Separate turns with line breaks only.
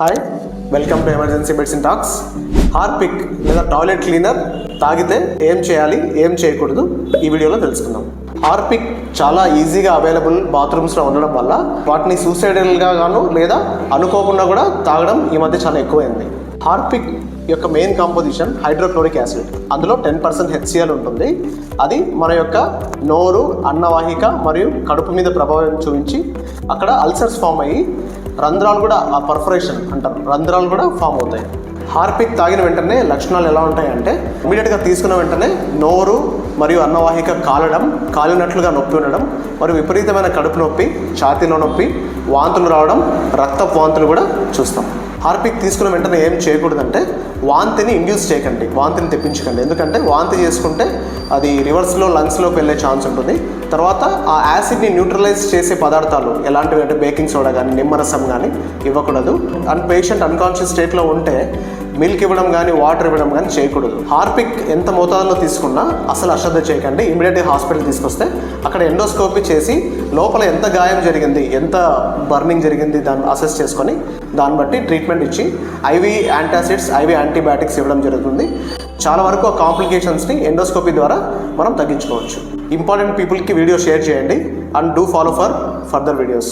Hi welcome to emergency medicine talks Harpic లేదా toilet cleaner తాగితే ఏం చేయాలి ఏం చేయకూడదు? ఈ వీడియోలో తెలుసుకుందాం. హార్పిక్ చాలా ఈజీగా అవైలబుల్ బాత్రూమ్స్లో ఉండడం వల్ల వాటిని సూసైడల్గా గాను లేదా అనుకోకుండా కూడా తాగడం ఈ మధ్య చాలా ఎక్కువైంది. హార్పిక్ యొక్క మెయిన్ కాంపోజిషన్ హైడ్రోక్లోరిక్ యాసిడ్ అందులో టెన్ పర్సెంట్ హెచ్సిఎల్ ఉంటుంది. అది మన యొక్క నోరు అన్నవాహిక మరియు కడుపు మీద ప్రభావం చూపించి అక్కడ అల్సర్స్ ఫామ్ అయ్యి రంధ్రాలు కూడా ఆ పర్ఫరేషన్ అంటారు. రంధ్రాలు కూడా ఫామ్ అవుతాయి. హార్పిక్ తాగిన వెంటనే లక్షణాలు ఎలా ఉంటాయంటే ఇమీడియట్గా తీసుకున్న వెంటనే నోరు మరియు అన్నవాహిక కాలడం కాలినట్లుగా నొప్పి ఉండడం మరియు విపరీతమైన కడుపు నొప్పి ఛాతీలో నొప్పి వాంతులు రావడం రక్తపు వాంతులు కూడా చూస్తాం. హార్పిక్ తీసుకున్న వెంటనే ఏం చేయకూడదంటే వాంతిని ఇండ్యూస్ చేయకండి వాంతిని తెప్పించకండి. ఎందుకంటే వాంతి చేసుకుంటే అది రివర్స్లో లంగ్స్లోకి వెళ్ళే ఛాన్స్ ఉంటుంది. తర్వాత ఆ యాసిడ్ని న్యూట్రలైజ్ చేసే పదార్థాలు ఎలాంటివి అంటే బేకింగ్ సోడా కానీ నిమ్మరసం కానీ ఇవ్వకూడదు. అండ్ పేషెంట్ అన్కాన్షియస్ స్టేట్లో ఉంటే మిల్క్ ఇవ్వడం కానీ వాటర్ ఇవ్వడం కానీ చేయకూడదు. హార్పిక్ ఎంత మోతాదులో తీసుకున్నా అసలు అశ్రద్ధ చేయకండి. ఇమీడియట్గా హాస్పిటల్ తీసుకొస్తే అక్కడ ఎండోస్కోపీ చేసి లోపల ఎంత గాయం జరిగింది ఎంత బర్నింగ్ జరిగింది దాన్ని అసెస్ చేసుకొని దాన్ని బట్టి ట్రీట్మెంట్ ఇచ్చి ఐవి యాంటాసిడ్స్ ఐవి యాంటీబయాటిక్స్ ఇవ్వడం జరుగుతుంది. చాలా వరకు ఆ కాంప్లికేషన్స్ని ఎండోస్కోపీ ద్వారా మనం తగ్గించుకోవచ్చు. ఇంపార్టెంట్ పీపుల్కి వీడియో షేర్ చేయండి and do follow for further videos.